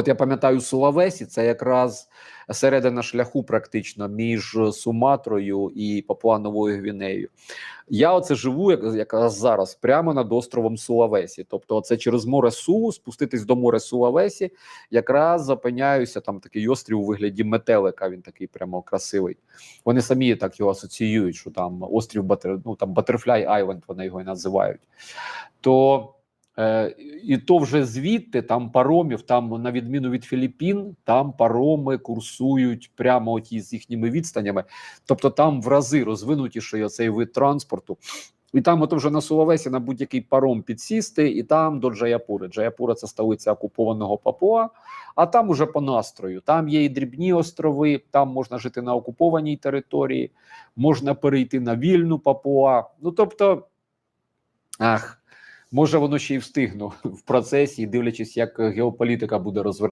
От я пам'ятаю Сулавесі, це якраз середина шляху, практично між Суматрою і Папуа-Новою Гвінеєю. Я оце живу як, якраз зараз, прямо над островом Сулавесі. Тобто, це через море Сулу, спуститись до моря Сулавесі, якраз опиняюся там такий острів у вигляді метелика. Він такий прямо красивий. Вони самі так його асоціюють, що там острів Батер, ну там Butterfly Island, вони його і називають. То і то вже звідти там паромів, там на відміну від Філіппін, там пароми курсують прямо оті з їхніми відстанями. Тобто там в рази розвинутіший оцей вид транспорту. І там, от вже на Сулавесі, на будь-який паром підсісти, і там до Джаяпури. Джаяпура це столиця окупованого Папуа, а там уже по настрою. Там є і дрібні острови, там можна жити на окупованій території, можна перейти на вільну Папуа. Ну тобто, ах. Може, воно ще й встигну в процесі, дивлячись, як геополітика буде розвертатися.